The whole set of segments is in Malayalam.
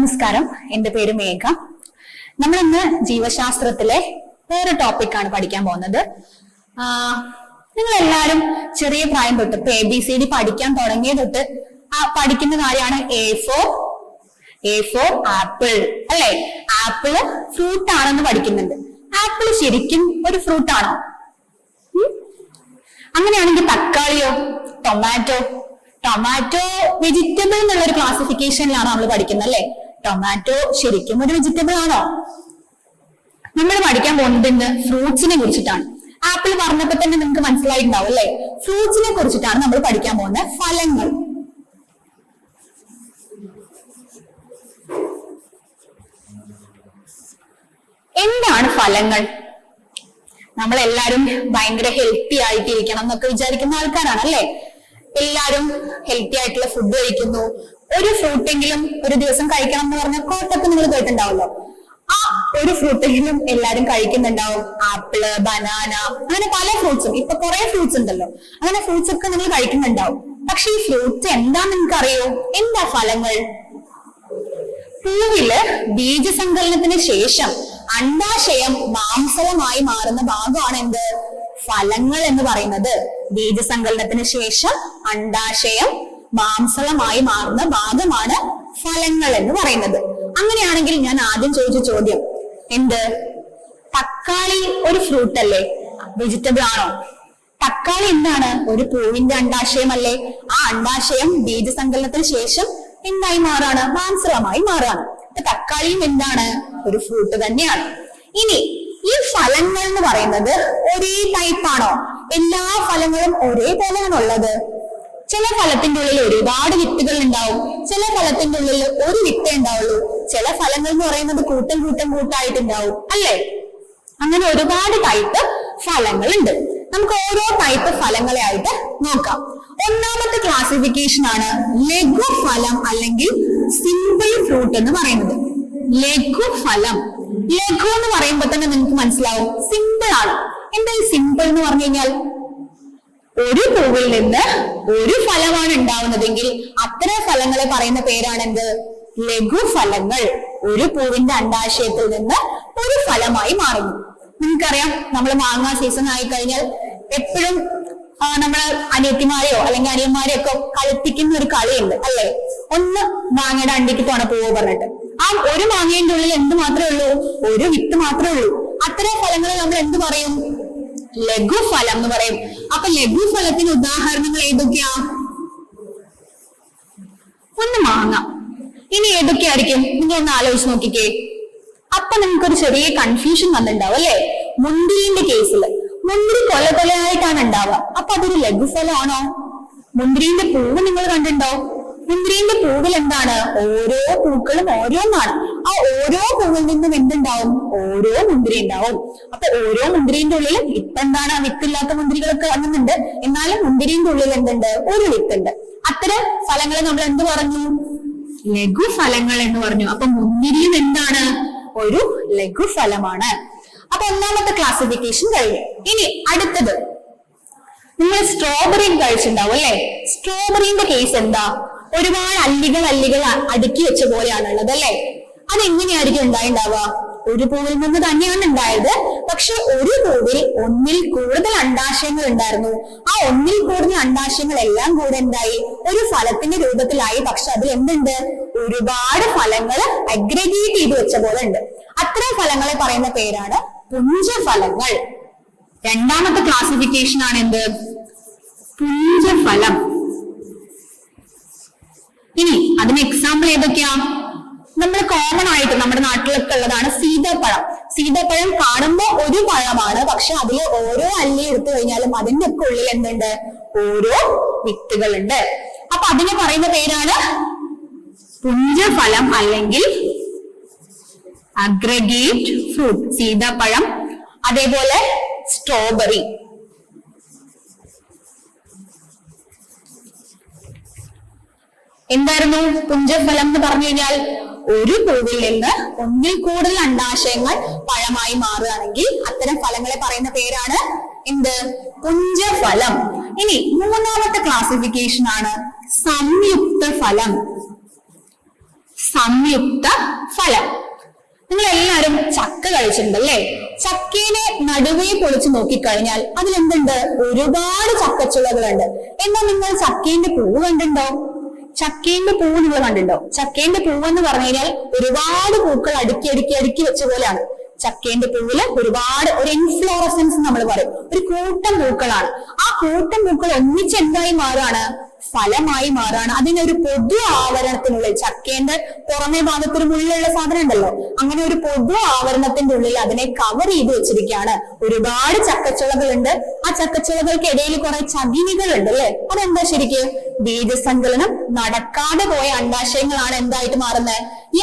നമസ്കാരം. എന്റെ പേര് മേഘ. നമ്മൾ ഇന്ന് ജീവശാസ്ത്രത്തിലെ വേറെ ടോപ്പിക്കാണ് പഠിക്കാൻ പോകുന്നത്. നിങ്ങൾ എല്ലാവരും ചെറിയ പ്രായം തൊട്ട് ഇപ്പൊ എ ബി സി ഡി പഠിക്കാൻ തുടങ്ങിയ തൊട്ട് ആ പഠിക്കുന്ന കാര്യമാണ് A for A for apple അല്ലെ? ആപ്പിൾ ഫ്രൂട്ട് ആണെന്ന് പഠിക്കുന്നുണ്ട്. ആപ്പിൾ ശരിക്കും ഒരു ഫ്രൂട്ട് ആണോ? അങ്ങനെയാണെങ്കിൽ തക്കാളിയോ ടൊമാറ്റോ ടൊമാറ്റോ വെജിറ്റബിൾ എന്നുള്ള ഒരു ക്ലാസിഫിക്കേഷനിലാണ് നമ്മൾ പഠിക്കുന്നത് അല്ലെ? ടൊമാറ്റോ ശരിക്കും ഒരു വെജിറ്റബിൾ ആണോ? നമ്മൾ പഠിക്കാൻ പോകുന്നത് എന്ത് ഫ്രൂട്ട്സിനെ കുറിച്ചിട്ടാണ്. ആപ്പിൾ പറഞ്ഞപ്പോ തന്നെ നിങ്ങൾക്ക് മനസ്സിലായിട്ടുണ്ടാവും അല്ലെ? ഫ്രൂട്ട്സിനെ കുറിച്ചിട്ടാണ് നമ്മൾ പഠിക്കാൻ പോകുന്നത് ഫലങ്ങൾ. എന്താണ് ഫലങ്ങൾ? നമ്മളെല്ലാരും ഭയങ്കര ഹെൽത്തി ആയിട്ടിരിക്കണം എന്നൊക്കെ വിചാരിക്കുന്ന ആൾക്കാരാണ് അല്ലെ? എല്ലാരും ഹെൽത്തി ആയിട്ടുള്ള ഫുഡ് കഴിക്കുന്നു. ഒരു ഫ്രൂട്ടെങ്കിലും ഒരു ദിവസം കഴിക്കണം എന്ന് പറഞ്ഞ കോട്ടൊക്കെ നിങ്ങൾ കേട്ടിട്ടുണ്ടാവല്ലോ ആ ഒരു ഫ്രൂട്ടെങ്കിലും എല്ലാരും കഴിക്കുന്നുണ്ടാവും. ആപ്പിൾ ബനാന അങ്ങനെ പല ഫ്രൂട്ട്സും ഇപ്പൊ കുറെ ഫ്രൂട്ട്സ് ഉണ്ടല്ലോ. അങ്ങനെ ഫ്രൂട്ട്സ് ഒക്കെ നിങ്ങൾ കഴിക്കുന്നുണ്ടാവും. പക്ഷെ ഈ ഫ്രൂട്ട്സ് എന്താ നിങ്ങൾക്ക് അറിയോ എന്താ ഫലങ്ങൾ? പൂവിൽ ബീജസങ്കലനത്തിന് ശേഷം അണ്ടാശയം മാംസവുമായി മാറുന്ന ഭാഗമാണ് എന്ത്? ഫലങ്ങൾ എന്ന് പറയുന്നത്. ബീജസങ്കലനത്തിന് ശേഷം അണ്ടാശയം മാംസളമായി മാറുന്ന ഭാഗമാണ് ഫലങ്ങൾ എന്ന് പറയുന്നത്. അങ്ങനെയാണെങ്കിൽ ഞാൻ ആദ്യം ചോദിച്ച ചോദ്യം എന്ത്? തക്കാളി ഒരു ഫ്രൂട്ട് അല്ലേ? വെജിറ്റബിൾ ആണോ? തക്കാളി എന്താണ്? ഒരു പൂവിന്റെ അണ്ടാശയം അല്ലേ ആ അണ്ടാശയം ബീജസങ്കലനത്തിന് ശേഷം എന്തായി മാറാണ്? മാംസളമായി മാറാണ്. അപ്പൊ തക്കാളിയും എന്താണ്? ഒരു ഫ്രൂട്ട് തന്നെയാണ്. ഇനി ഈ ഫലങ്ങൾ എന്ന് പറയുന്നത് ഒരേ ടൈപ്പ് ആണോ? എല്ലാ ഫലങ്ങളും ഒരേ ഉള്ളത്? ചില ഫലത്തിന്റെ ഉള്ളിൽ ഒരുപാട് വിത്തുകൾ ഉണ്ടാവും. ചില ഫലത്തിന്റെ ഉള്ളിൽ ഒരു വിത്തേ ഉണ്ടാവുള്ളൂ. ചില ഫലങ്ങൾ എന്ന് പറയുന്നത് കൂട്ടം കൂട്ടം കൂട്ടായിട്ടുണ്ടാവും അല്ലേ? അങ്ങനെ ഒരുപാട് ടൈപ്പ് ഫലങ്ങളുണ്ട്. നമുക്ക് ഓരോ ടൈപ്പ് ഫലങ്ങളെ ആയിട്ട് നോക്കാം. ഒന്നാമത്തെ ക്ലാസിഫിക്കേഷൻ ആണ് ലഘു ഫലം അല്ലെങ്കിൽ സിമ്പിൾ ഫ്രൂട്ട് എന്ന് പറയുന്നത്. ലഘു ഫലം. ലഘു എന്ന് പറയുമ്പോൾ തന്നെ നിങ്ങൾക്ക് മനസ്സിലാവും. സിമ്പിൾ ആണ്. എന്താ സിമ്പിൾ എന്ന് പറഞ്ഞു കഴിഞ്ഞാൽ ഒരു പൂവിൽ നിന്ന് ഒരു ഫലമാണ് ഉണ്ടാവുന്നതെങ്കിൽ അത്തരം ഫലങ്ങളെ പറയുന്ന പേരാണ് എന്ത് ലഘുഫലങ്ങൾ. ഒരു പൂവിന്റെ അണ്ടാശയത്തിൽ നിന്ന് ഒരു ഫലമായി മാറുന്നു. നിങ്ങൾക്കറിയാം നമ്മൾ മാങ്ങ സീസൺ ആയി കഴിഞ്ഞാൽ എപ്പോഴും നമ്മളെ അനിയത്തിമാരെയോ അല്ലെങ്കിൽ അനിയന്മാരെയോ ഒക്കെ കളിപ്പിക്കുന്ന ഒരു കളിയുണ്ട് അല്ലെ? ഒന്ന് മാങ്ങയുടെ അണ്ടിക്ക് തോണ പൂവ് പറഞ്ഞിട്ട്. ആ ഒരു മാങ്ങയുടെ ഉള്ളിൽ എന്ത് മാത്രമേ ഉള്ളൂ? ഒരു വിത്ത് മാത്രമേ ഉള്ളൂ. അത്തരം ഫലങ്ങളെ നമ്മൾ എന്ത് പറയും? ലഘുഫലം എന്ന് പറയും. അപ്പൊ ലഘുഫലത്തിന് ഉദാഹരണങ്ങൾ ഏതൊക്കെയാ? ഒന്ന് മാങ്ങ. ഇനി ഏതൊക്കെയായിരിക്കും? നിങ്ങൾ ഒന്ന് ആലോചിച്ച് നോക്കിക്കേ. അപ്പൊ നിങ്ങൾക്കൊരു ചെറിയ കൺഫ്യൂഷൻ വന്നിട്ടുണ്ടാവും അല്ലെ? മുന്തിരിന്റെ കേസിൽ മുന്തിരി കൊല കൊലയായിട്ടാണ് ഉണ്ടാവുക. അപ്പൊ അതൊരു ലഘുഫലമാണോ മുന്തിരിന്റെ പൂവ് നിങ്ങൾ കണ്ടിട്ടുണ്ടോ? മുന്തിരിന്റെ പൂവിൽ എന്താണ്? ഓരോ പൂക്കളും ഓരോന്നാണ്. ആ ഓരോ പൂവിൽ നിന്നും എന്തുണ്ടാവും? ഓരോ മുന്തിരി ഉണ്ടാവും. അപ്പൊ ഓരോ മുന്തിരിന്റെ ഉള്ളിൽ ഇപ്പൊ എന്താണ് വിത്തില്ലാത്ത മുന്തിരികളൊക്കെ വന്നിട്ടുണ്ട്. എന്നാലും മുന്തിരിന്റെ ഉള്ളിൽ എന്തുണ്ട്? ഒരു വിത്തുണ്ട്. അത്തരം ഫലങ്ങളെ നമ്മൾ എന്ത് പറഞ്ഞു? ലഘുഫലങ്ങൾ എന്ന് പറഞ്ഞു. അപ്പൊ മുന്തിരിയും എന്താണ്? ഒരു ലഘുഫലമാണ് അപ്പൊ ഒന്നാമത്തെ ക്ലാസിഫിക്കേഷൻ കഴിഞ്ഞു. ഇനി അടുത്തത്. നിങ്ങൾ സ്ട്രോബെറിയും കഴിച്ചിട്ടുണ്ടാവും അല്ലെ? സ്ട്രോബെറിന്റെ കേസ് എന്താ? ഒരുപാട് അല്ലികൾ അല്ലികൾ അടുക്കി വെച്ച പോലെയാണുള്ളത് അല്ലെ? അതെങ്ങനെയായിരിക്കും ഉണ്ടായിണ്ടാവുക? ഒരു പൂവിൽ നിന്ന് തന്നെയാണ് ഉണ്ടായത്. പക്ഷെ ഒരു പൂവിൽ ഒന്നിൽ കൂടുതൽ അണ്ടാശയങ്ങൾ ഉണ്ടായിരുന്നു. ആ ഒന്നിൽ കൂടുതൽ അണ്ടാശയങ്ങൾ എല്ലാം കൂടെ എന്തായി? ഒരു ഫലത്തിന്റെ രൂപത്തിലായി. പക്ഷെ അതിൽ എന്തുണ്ട്? ഒരുപാട് ഫലങ്ങൾ അഗ്രഗേറ്റ് ചെയ്ത് വെച്ച പോലെ ഉണ്ട്. അത്തരം ഫലങ്ങളെ പറയുന്ന പേരാണ് പുഞ്ചഫലങ്ങൾ. രണ്ടാമത്തെ ക്ലാസിഫിക്കേഷൻ ആണ് എന്ത്? പുഞ്ചഫലം. ഇനി അതിന് എക്സാമ്പിൾ ഏതൊക്കെയാ? നമ്മൾ കോമൺ ആയിട്ട് നമ്മുടെ നാട്ടിലൊക്കെ ഉള്ളതാണ് സീതപ്പഴം. സീതപ്പഴം കാണുമ്പോൾ ഒരു പഴമാണ്. പക്ഷെ അതിൽ ഓരോ അല്ലി എടുത്തു കഴിഞ്ഞാലും അതിന്റെ ഒക്കെ ഉള്ളിൽ എന്തുണ്ട്? ഓരോ വിത്തുകളുണ്ട്. അപ്പൊ അതിന് പറയുന്ന പേരാണ് പുഞ്ചഫലം അല്ലെങ്കിൽ അഗ്രഗേറ്റ് ഫ്രൂട്ട് സീതപ്പഴം. അതേപോലെ സ്ട്രോബെറി എന്തായിരുന്നു പുഞ്ചഫലം എന്ന് പറഞ്ഞു കഴിഞ്ഞാൽ ഒരു പൂവിൽ നിന്ന് ഒന്നിൽ കൂടുതൽ അണ്ടാശയങ്ങൾ പഴമായി മാറുകയാണെങ്കിൽ അത്തരം ഫലങ്ങളെ പറയുന്ന പേരാണ് എന്ത്? പുഞ്ചഫലം. ഇനി മൂന്നാമത്തെ ക്ലാസിഫിക്കേഷൻ ആണ് സംയുക്ത ഫലം. സംയുക്ത ഫലം. നിങ്ങൾ എല്ലാവരും ചക്ക കഴിച്ചിട്ടുണ്ട് അല്ലേ ചക്കേനെ നടുവേ പൊളിച്ച് നോക്കിക്കഴിഞ്ഞാൽ അതിലെന്തുണ്ട്? ഒരുപാട് ചക്കച്ചുളകളുണ്ട്. എന്നാൽ നിങ്ങൾ ചക്കേന്റെ പൂവ് കണ്ടിട്ടുണ്ടോ? ചക്കേന്റെ പൂവ് നിങ്ങൾ കണ്ടിട്ടുണ്ടോ? ചക്കേന്റെ പൂവ് എന്ന് പറഞ്ഞു കഴിഞ്ഞാൽ ഒരുപാട് പൂക്കൾ അടുക്കി അടുക്കി അടുക്കി വെച്ച പോലെയാണ്. ചക്കേന്റെ പൂവിൽ ഒരുപാട് ഒരു ഇൻഫ്ലോറസൻസ് നമ്മൾ പറയും. ഒരു കൂട്ടം പൂക്കളാണ്. ആ കൂട്ടം പൂക്കൾ ഒന്നിച്ച് എന്തായി മാറുകയാണ് ഫലമായി മാറുകയാണ് അതിനൊരു പൊതു ആവരണത്തിനുള്ളിൽ ചക്കേന്റെ പുറമേ ഭാഗത്തിന് ഒരു സാധനം ഉണ്ടല്ലോ. അങ്ങനെ ഒരു പൊതു ആവരണത്തിന്റെ ഉള്ളിൽ അതിനെ കവർ ചെയ്ത് വെച്ചിരിക്കുകയാണ്. ഒരുപാട് ചക്കച്ചുളകളുണ്ട്. ആ ചക്കച്ചുളകൾക്ക് ഇടയിൽ കുറെ ചകിനികളുണ്ട് അല്ലെ? അതെന്താ ശരിക്കും? ബീജസങ്കലനം നടക്കാതെ പോയ അണ്ടാശയങ്ങളാണ് എന്തായിട്ട് മാറുന്നത്? ഈ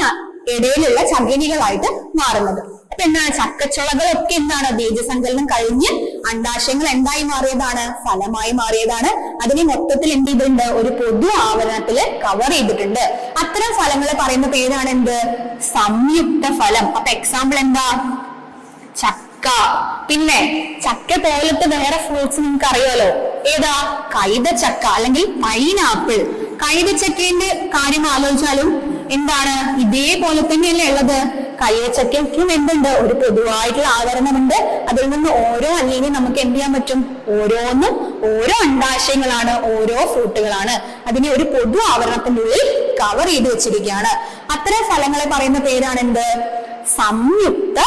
ഇടയിലുള്ള ചകിനികളായിട്ട് മാറുന്നത്. എന്താണ് ചക്കച്ചുളകളൊക്കെ എന്താണ്? ബീജസങ്കലനം കഴിഞ്ഞ് അണ്ടാശയങ്ങൾ എന്തായി മാറിയതാണ് ഫലമായി മാറിയതാണ്. അതിനെ മൊത്തത്തിൽ എന്ത് ചെയ്തിട്ടുണ്ട്? ഒരു പൊതു ആവരണത്തിൽ കവർ ചെയ്തിട്ടുണ്ട്. അത്തരം ഫലങ്ങൾ പറയുന്ന പേരാണ് എന്ത്? സംയുക്ത ഫലം. അപ്പൊ എക്സാമ്പിൾ എന്താ? ചക്ക. പിന്നെ ചക്ക പോലത്തെ വേറെ ഫ്രൂട്ട്സ് നിങ്ങൾക്ക് അറിയാലോ ഏതാ? കൈതച്ചക്ക അല്ലെങ്കിൽ പൈനാപ്പിൾ കൈതച്ചക്കേന്റെ കാര്യം ആലോചിച്ചാലും എന്താണ്? ഇതേപോലെ തന്നെയല്ലേ ഉള്ളത്. കൈതച്ചക്കയ്ക്കും എന്തുണ്ട് ഒരു പൊതുവായിട്ടുള്ള ആവരണമുണ്ട്. അതിൽ നിന്ന് ഓരോ അല്ലിനെയും നമുക്ക് എന്ത് ചെയ്യാൻ പറ്റും? ഓരോന്നും ഓരോ അണ്ടാശയങ്ങളാണ് ഓരോ ഫ്രൂട്ടുകളാണ്. അതിനെ ഒരു പൊതു ആവരണത്തിന്റെ ഉള്ളിൽ കവർ ചെയ്ത് വെച്ചിരിക്കുകയാണ്. അത്തരം ഫലങ്ങളെ പറയുന്ന പേരാണ് എന്ത് സംയുക്ത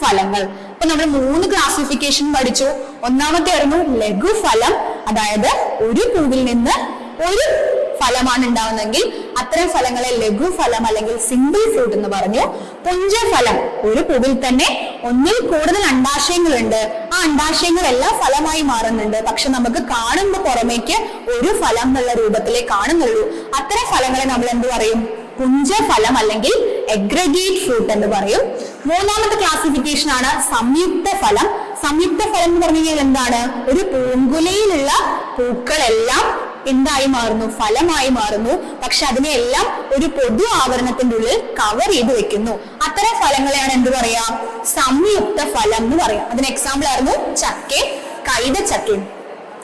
ഫലങ്ങൾ. ഇപ്പൊ നമ്മൾ മൂന്ന് ക്ലാസിഫിക്കേഷൻ പഠിച്ചു. ഒന്നാമത്തെ ആയിരുന്നു ലഘുഫലം. അതായത് ഒരു പൂവിൽ നിന്ന് ഒരു ഫലമാണ് ഉണ്ടാവുന്നതെങ്കിൽ അത്തരം ഫലങ്ങളെ ലഘു ഫലം അല്ലെങ്കിൽ സിംഗിൾ ഫ്രൂട്ട് എന്ന് പറഞ്ഞു പുഞ്ചഫലം ഒരു പൂവിൽ തന്നെ ഒന്നിൽ കൂടുതൽ അണ്ടാശയങ്ങളുണ്ട്. ആ അണ്ടാശയങ്ങൾ എല്ലാം ഫലമായി മാറുന്നുണ്ട്. പക്ഷെ നമുക്ക് കാണുമ്പോൾ പുറമേക്ക് ഒരു ഫലം എന്നുള്ള രൂപത്തിലേ കാണുന്നുള്ളൂ. അത്തരം ഫലങ്ങളെ നമ്മൾ എന്ത് പറയും? പുഞ്ചഫലം അല്ലെങ്കിൽ എഗ്രഗേറ്റ് ഫ്രൂട്ട് എന്ന് പറയും. മൂന്നാമത്തെ ക്ലാസിഫിക്കേഷൻ ആണ് സംയുക്ത ഫലം. സംയുക്ത ഫലം എന്ന് പറഞ്ഞു കഴിഞ്ഞാൽ എന്താണ്? ഒരു പൂങ്കുലയിലുള്ള പൂക്കളെല്ലാം എന്തായി മാറുന്നു? ഫലമായി മാറുന്നു. പക്ഷെ അതിനെയെല്ലാം ഒരു പൊതു ആവരണത്തിന്റെ ഉള്ളിൽ കവർ ചെയ്ത് വെക്കുന്നു. അത്തരം ഫലങ്ങളെയാണ് എന്ത് പറയാ? സംയുക്ത ഫലം എന്ന് പറയാം. അതിന് എക്സാമ്പിൾ ആയിരുന്നു ചക്കെ കൈതച്ചക്കയും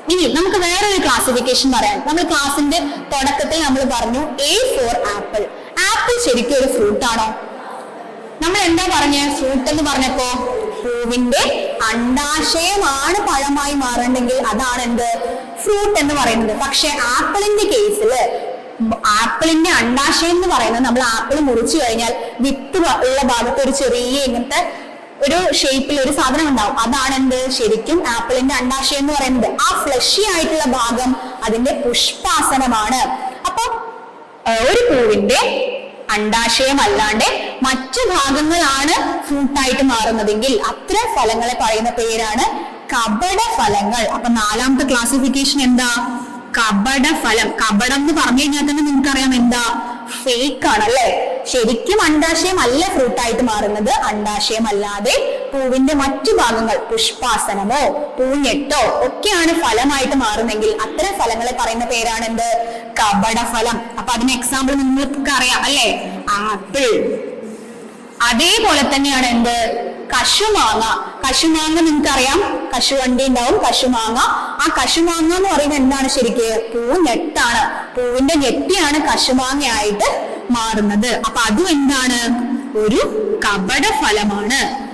ഇനി നമുക്ക് വേറൊരു ക്ലാസിഫിക്കേഷൻ പറയാം. നമ്മൾ ക്ലാസിന്റെ തുടക്കത്തിൽ നമ്മൾ പറഞ്ഞു എ ഫോർ ആപ്പിൾ ആപ്പിൾ ശരിക്കും ഒരു ഫ്രൂട്ട് ആണോ? നമ്മൾ എന്താ പറഞ്ഞ? ഫ്രൂട്ട് എന്ന് പറഞ്ഞപ്പോ പൂവിന്റെ അണ്ടാശയമാണ് പഴമായി മാറേണ്ടെങ്കിൽ അതാണ് എന്ത്? ഫ്രൂട്ട് എന്ന് പറയുന്നത്. പക്ഷെ ആപ്പിളിന്റെ കേസിൽ ആപ്പിളിന്റെ അണ്ടാശയം എന്ന് പറയുന്നത് നമ്മൾ ആപ്പിൾ മുറിച്ചു കഴിഞ്ഞാൽ വിത്ത് ഉള്ള ഭാഗത്ത് ഒരു ചെറിയ ഇങ്ങനത്തെ ഒരു ഷേപ്പിൽ ഒരു സാധനം ഉണ്ടാവും. അതാണ് എന്ത്? ശരിക്കും ആപ്പിളിന്റെ അണ്ടാശയം എന്ന് പറയുന്നത്. ആ ഫ്ലഷി ആയിട്ടുള്ള ഭാഗം അതിന്റെ പുഷ്പാസനമാണ്. അപ്പൊ ഒരു പൂവിന്റെ അണ്ടാശയം അല്ലാണ്ട് മറ്റു ഭാഗങ്ങളാണ് ഫ്രൂട്ടായിട്ട് മാറുന്നതെങ്കിൽ അത്ര ഫലങ്ങളെ പറയുന്ന പേരാണ് കപട ഫലങ്ങൾ അപ്പൊ നാലാമത്തെ ക്ലാസിഫിക്കേഷൻ എന്താ? കപട ഫലം കപടം എന്ന് പറഞ്ഞു കഴിഞ്ഞാൽ തന്നെ നിങ്ങൾക്കറിയാം എന്താ? ഫേക്ക് ആണ് അല്ലെ? ശരിക്കും അണ്ടാശയം അല്ല ഫ്രൂട്ടായിട്ട് മാറുന്നത്. അണ്ടാശയം അല്ലാതെ പൂവിന്റെ മറ്റു ഭാഗങ്ങൾ പുഷ്പാസനമോ പൂഞ്ഞെട്ടോ ഒക്കെയാണ് ഫലമായിട്ട് മാറുന്നെങ്കിൽ അത്തരം ഫലങ്ങളെ പറയുന്ന പേരാണ് എന്ത്? കപട ഫലം അപ്പൊ അതിന് എക്സാമ്പിൾ നിങ്ങൾക്ക് അറിയാം അല്ലെ? ആപ്പിൾ. അതേപോലെ തന്നെയാണ് എന്ത്? കശുമാങ്ങ കശുമാങ്ങ നിങ്ങൾക്ക് അറിയാം കശുവണ്ടി ഉണ്ടാവും കശുമാങ്ങ ആ കശുമാങ്ങ എന്ന് പറയുന്നത് എന്താണ് ശരിക്ക്? പൂ ഞെട്ടാണ്. പൂവിന്റെ ഞെട്ടിയാണ് കശുമാങ്ങയായിട്ട് മാറുന്നത്. അപ്പൊ അതും എന്താണ്? ഒരു കപട ഫലമാണ്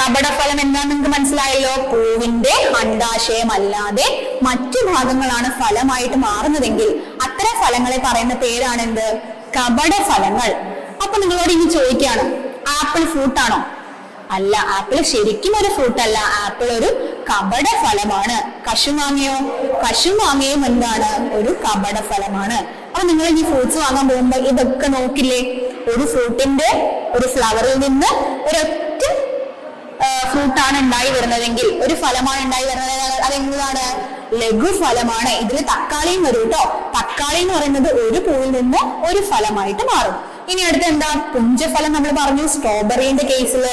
കപടഫലം എന്താന്ന് നിങ്ങൾക്ക് മനസ്സിലായല്ലോ? പൂവിന്റെ അണ്ടാശയം അല്ലാതെ മറ്റു ഭാഗങ്ങളാണ് ഫലമായിട്ട് മാറുന്നതെങ്കിൽ അത്തരം ഫലങ്ങളെ പറയുന്ന പേരാണ് എന്ത്? കപട ഫലങ്ങൾ അപ്പൊ നിങ്ങളോട് ഇനി ചോദിക്കുകയാണ്. ആപ്പിൾ ഫ്രൂട്ട് ആണോ? അല്ല ആപ്പിൾ ശരിക്കും ഒരു ഫ്രൂട്ട് അല്ല. ആപ്പിൾ ഒരു കപട ഫലമാണ്. കശുമാങ്ങയോ കശുമാങ്ങയും എന്താണ് ഒരു കപട ഫലമാണ്. അപ്പൊ നിങ്ങൾ ഈ ഫ്രൂട്ട്സ് വാങ്ങാൻ പോകുമ്പോൾ ഇതൊക്കെ നോക്കില്ലേ? ഒരു ഫ്രൂട്ടിന്റെ ഒരു ഫ്ലവറിൽ നിന്ന് ഒരൊറ്റ ഫ്രൂട്ടാണ് ഉണ്ടായി വരുന്നതെങ്കിൽ ഒരു ഫലമാണ് ഉണ്ടായി വരുന്നത്. അതെന്താണ്? ലഘുഫലമാണ് ഇതിൽ തക്കാളിയും വരും കേട്ടോ തക്കാളി എന്ന് പറയുന്നത് ഒരു പൂവിൽ നിന്ന് ഒരു ഫലമായിട്ട് മാറും. ഇനി അടുത്ത് എന്താ? പുഞ്ചഫലം നമ്മൾ പറഞ്ഞു സ്ട്രോബെറിന്റെ കേസിൽ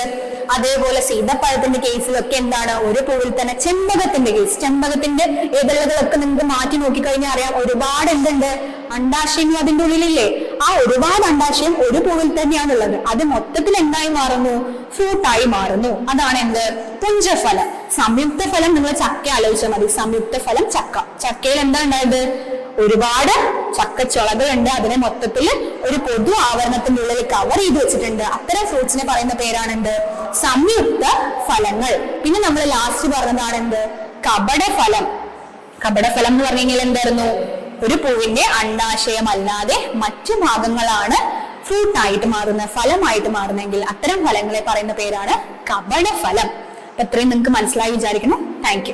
അതേപോലെ സീതപ്പഴത്തിന്റെ കേസിലൊക്കെ എന്താണ്? ഒരു പൂവിൽ തന്നെ ചെമ്പകത്തിന്റെ കേസ്. ചെമ്പകത്തിന്റെ ഇതളുകളൊക്കെ നിങ്ങൾക്ക് മാറ്റി നോക്കിക്കഴിഞ്ഞാൽ അറിയാം ഒരുപാട് എന്തുണ്ട്? അണ്ടാശയങ്ങൾ അതിന്റെ ഉള്ളിലില്ലേ? ആ ഒരുപാട് അണ്ടാശയം ഒരു പൂവിൽ തന്നെയാണുള്ളത്. അത് മൊത്തത്തിൽ എന്തായി മാറുന്നു? ഫ്രൂട്ടായി മാറുന്നു. അതാണ് എന്ത്? പുഞ്ചഫലം. സംയുക്ത ഫലം നിങ്ങൾ ചക്ക ആലോചിച്ചാൽ മതി. സംയുക്ത ഫലം ചക്ക. ചക്കയിൽ എന്താ ഉണ്ടായത്? ഒരുപാട് ചക്കച്ചുളകളുണ്ട്. അതിനെ മൊത്തത്തിൽ ഒരു പൊതു ആവരണത്തിന്റെ ഉള്ളിൽ കവർ ചെയ്ത് വെച്ചിട്ടുണ്ട്. അത്തരം ഫ്രൂട്ട്സിനെ പറയുന്ന പേരാണ് എന്ത് സംയുക്ത ഫലങ്ങൾ. പിന്നെ നമ്മൾ ലാസ്റ്റ് പറഞ്ഞതാണ് എന്ത് കപടഫലം. കപടഫലം എന്ന് പറഞ്ഞു കഴിഞ്ഞാൽ എന്തായിരുന്നു? ഒരു പൂവിന്റെ അല്ലാതെ മറ്റു ഭാഗങ്ങളാണ് ഫ്രൂട്ട് ആയിട്ട് മാറുന്ന ഫലമായിട്ട് മാറുന്നെങ്കിൽ അത്തരം ഫലങ്ങളെ പറയുന്ന പേരാണ് കപടഫലം. അപ്പൊ ഇത്രയും നിങ്ങൾക്ക് മനസ്സിലായി വിചാരിക്കണം താങ്ക്